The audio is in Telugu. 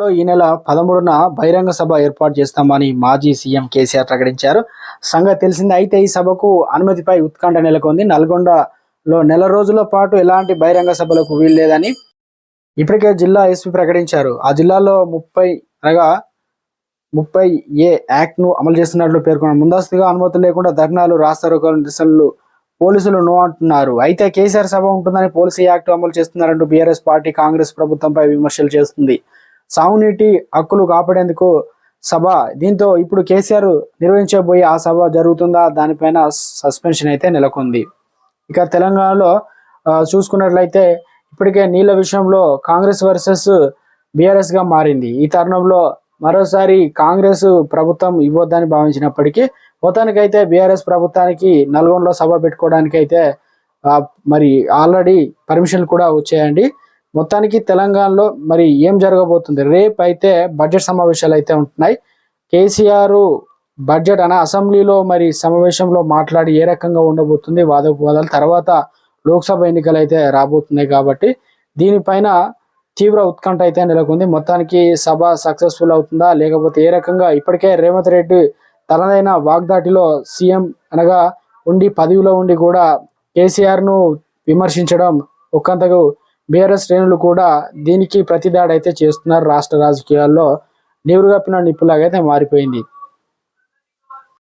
లో ఈ నెల పదమూడున బహిరంగ సభ ఏర్పాటు చేస్తామని మాజీ సీఎం కేసీఆర్ ప్రకటించారు. సంగతి తెలిసిందే అయితే ఈ సభకు అనుమతిపై ఉత్కంఠ నెలకొంది. నల్గొండలో నెల రోజుల పాటు ఎలాంటి బహిరంగ సభలకు వీల్లేదని ఇప్పటికే జిల్లా ఎస్పీ ప్రకటించారు. ఆ జిల్లాలో ముప్పై అనగా ముప్పై ఏ యాక్ట్ను అమలు చేస్తున్నట్లు పేర్కొన్నారు ముందస్తుగా అనుమతులు లేకుండా ధర్నాలు రాస్తారు నిరసనలు పోలీసులు నో అంటున్నారు. అయితే కేసీఆర్ సభ ఉంటుందని పోలీసు యాక్ట్ అమలు చేస్తున్నారంటూ బీఆర్ఎస్ పార్టీ కాంగ్రెస్ ప్రభుత్వంపై విమర్శలు చేస్తుంది. సాగునీటి హక్కులు కాపాడేందుకు సభ. దీంతో ఇప్పుడు కేసీఆర్ నిర్వహించబోయే ఆ సభ జరుగుతుందా? దానిపైన సస్పెన్షన్ అయితే నెలకొంది. ఇక తెలంగాణలో చూసుకున్నట్లయితే ఇప్పటికే నీళ్ళ విషయంలో కాంగ్రెస్ వర్సెస్ బీఆర్ఎస్గా మారింది. ఈ తరుణంలో మరోసారి కాంగ్రెస్ ప్రభుత్వం ఇవ్వద్దని భావించినప్పటికీ మొత్తానికైతే బీఆర్ఎస్ ప్రభుత్వానికి నల్గొండలో సభ పెట్టుకోవడానికి అయితే మరి ఆల్రెడీ పర్మిషన్ కూడా వచ్చాయండి. మొత్తానికి తెలంగాణలో మరి ఏం జరగబోతుంది? రేపు అయితే బడ్జెట్ సమావేశాలు అయితే ఉంటున్నాయి. కేసీఆర్ బడ్జెట్ అనే అసెంబ్లీలో మరి సమావేశంలో మాట్లాడి ఏ రకంగా ఉండబోతుంది వాదోపవాదాలు తర్వాత లోక్సభ ఎన్నికలు అయితే రాబోతున్నాయి కాబట్టి దీనిపైన తీవ్ర ఉత్కంఠ అయితే నెలకొంది. మొత్తానికి సభ సక్సెస్ఫుల్ అవుతుందా లేకపోతే ఏ రకంగా? ఇప్పటికే రేవంత్ రెడ్డి తనదైన వాగ్దాటిలో సీఎం అనగా ఉండి పదవిలో ఉండి కూడా కేసీఆర్ను విమర్శించడం ఒక్కంతకు బీఆర్ఎస్ శ్రేణులు కూడా దీనికి ప్రతిదాడి అయితే చేస్తున్నారు రాష్ట్ర రాజకీయాల్లో. నీరుగప్పిన నిప్పులాగైతే మారిపోయింది.